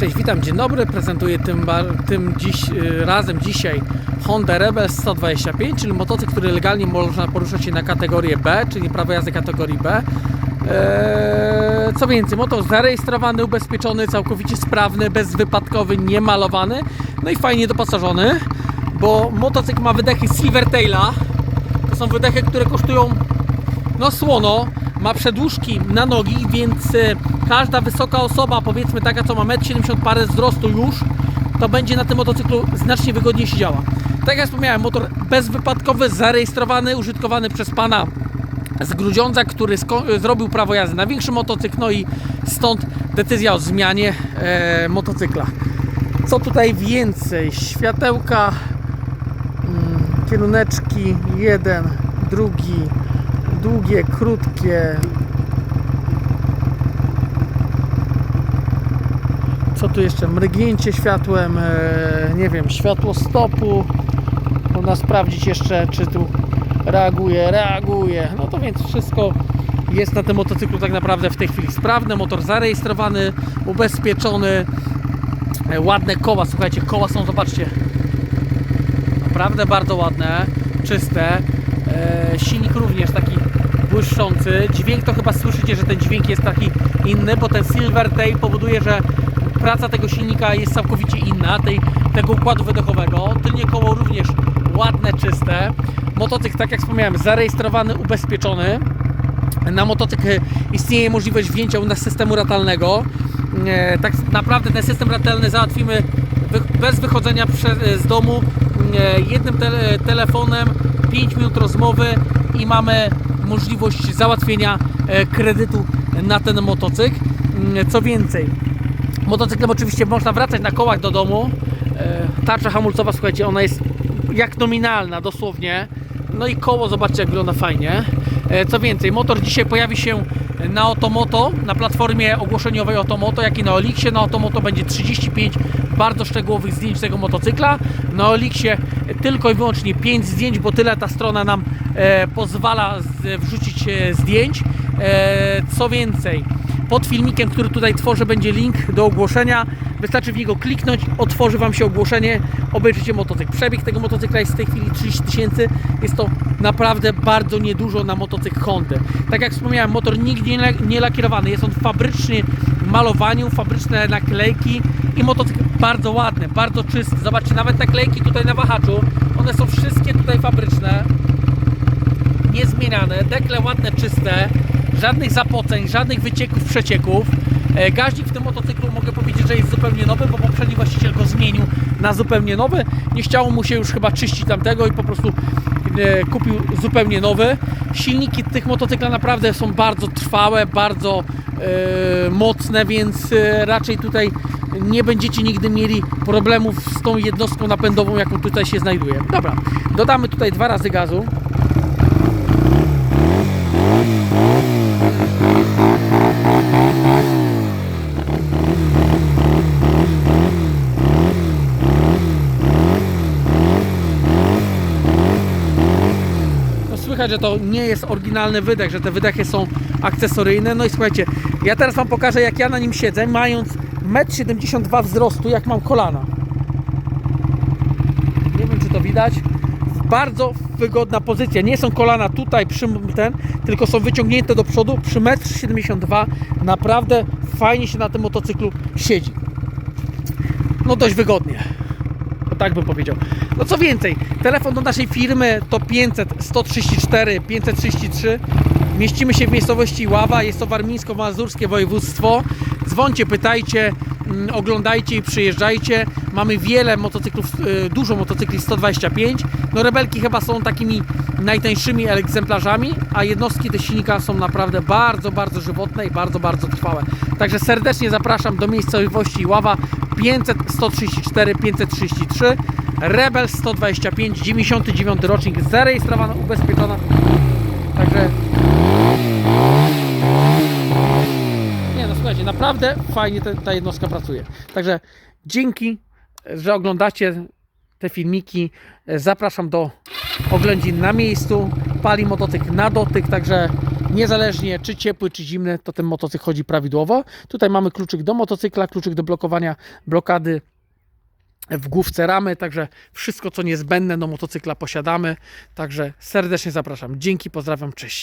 Cześć, witam, dzień dobry. Prezentuję tym, tym dziś, y, razem dzisiaj Honda Rebel 125, czyli motocykl, który legalnie można poruszać się na kategorię B, czyli prawo jazdy kategorii B. Eee, co więcej, motor zarejestrowany, ubezpieczony, całkowicie sprawny, bezwypadkowy, niemalowany, no i fajnie doposażony, bo motocykl ma wydechy Silvertaila. To są wydechy, które kosztują no słono, ma przedłużki na nogi, więc y, każda wysoka osoba, powiedzmy taka, co ma 1,70 m parę wzrostu już, to będzie na tym motocyklu znacznie wygodniej siedziała. Tak jak wspomniałem, motor bezwypadkowy, zarejestrowany, użytkowany przez pana z Grudziądza, który zrobił prawo jazdy na większy motocykl, no i stąd decyzja o zmianie e, motocykla. Co tutaj więcej? Światełka, mm, kieruneczki, jeden, drugi, długie, krótkie. Co tu jeszcze? Mrygnięcie światłem, e, nie wiem, światło stopu. Można sprawdzić jeszcze, czy tu reaguje, reaguje. No to więc wszystko jest na tym motocyklu tak naprawdę w tej chwili sprawne. Motor zarejestrowany, ubezpieczony. E, Ładne koła, słuchajcie, koła są, zobaczcie, naprawdę bardzo ładne, czyste. E, silnik również taki błyszczący. Dźwięk to chyba słyszycie, że ten dźwięk jest taki inny, bo ten Silvertail powoduje, że praca tego silnika jest całkowicie inna, tej, tego układu wydechowego. Tylnie koło również ładne, czyste. Motocykl, tak jak wspomniałem, zarejestrowany, ubezpieczony. Na motocykl istnieje możliwość wzięcia u nas systemu ratalnego. E, Tak naprawdę ten system ratalny załatwimy bez wychodzenia prze- z domu e, jednym tele, telefonem, 5 minut rozmowy i mamy możliwość załatwienia e, kredytu na ten motocykl. Co więcej, motocyklem oczywiście można wracać na kołach do domu. E, Tarcza hamulcowa, słuchajcie, ona jest jak nominalna, dosłownie. No i koło, zobaczcie jak wygląda fajnie. E, Co więcej, motor dzisiaj pojawi się na Otomoto, na platformie ogłoszeniowej Otomoto, jak i na Olixie. Na Otomoto będzie 35 bardzo szczegółowych zdjęć tego motocykla. Na Olixie tylko i wyłącznie 5 zdjęć, bo tyle ta strona nam e, pozwala wrzucić zdjęć. Co więcej, pod filmikiem, który tutaj tworzę, będzie link do ogłoszenia. Wystarczy w niego kliknąć, otworzy Wam się ogłoszenie, obejrzycie motocykl. Przebieg tego motocykla jest w tej chwili 30 tysięcy. Jest to naprawdę bardzo niedużo na motocykl Hondy. Tak jak wspomniałem, motor nigdzie nie, lakierowany. Jest on fabrycznie malowaniu, fabryczne naklejki i motocykl bardzo ładny, bardzo czysty. Zobaczcie, nawet naklejki tutaj na wahaczu, one są wszystkie tutaj fabryczne niezmieniane, dekle ładne, czyste, żadnych zapoceń, żadnych wycieków, przecieków. E, Gaźnik w tym motocyklu mogę powiedzieć, że jest zupełnie nowy, bo poprzedni właściciel go zmienił na zupełnie nowy. Nie chciało mu się już chyba czyścić tamtego i po prostu e, kupił zupełnie nowy. Silniki tych motocykla naprawdę są bardzo trwałe, bardzo e, mocne, więc raczej tutaj nie będziecie nigdy mieli problemów z tą jednostką napędową, jaką tutaj się znajduje. Dobra, dodamy tutaj dwa razy gazu. No słychać, że to nie jest oryginalny wydech, że te wydechy są akcesoryjne. No i słuchajcie, ja teraz Wam pokażę, jak ja na nim siedzę, mając 1,72 m wzrostu, jak mam kolana. Nie wiem, czy to widać. Bardzo wygodna pozycja. Nie są kolana tutaj przy ten, tylko są wyciągnięte do przodu przy 1,72 m. Naprawdę fajnie się na tym motocyklu siedzi. No dość wygodnie. Tak bym powiedział. No co więcej, telefon do naszej firmy to 500 134 533. Mieścimy się w miejscowości Ława, jest to warmińsko-mazurskie województwo. Dzwońcie, pytajcie, mm, oglądajcie i przyjeżdżajcie. Mamy wiele motocyklów, y, dużo motocykli 125. No rebelki chyba są takimi najtańszymi egzemplarzami, a jednostki te silnika są naprawdę bardzo, bardzo żywotne i bardzo, bardzo trwałe. Także serdecznie zapraszam do miejscowości Ława 500 134 533 Rebel 125 99 rocznik zarejestrowana, ubezpieczona. Także nie no słuchajcie, naprawdę fajnie ta jednostka pracuje. Także dzięki, że oglądacie te filmiki. Zapraszam do oględzin na miejscu. Pali motocykl na dotyk, także niezależnie czy ciepły, czy zimny, to ten motocykl chodzi prawidłowo. Tutaj mamy kluczyk do motocykla, kluczyk do blokowania blokady w główce ramy, także wszystko co niezbędne do motocykla posiadamy. Także serdecznie zapraszam. Dzięki, pozdrawiam, cześć.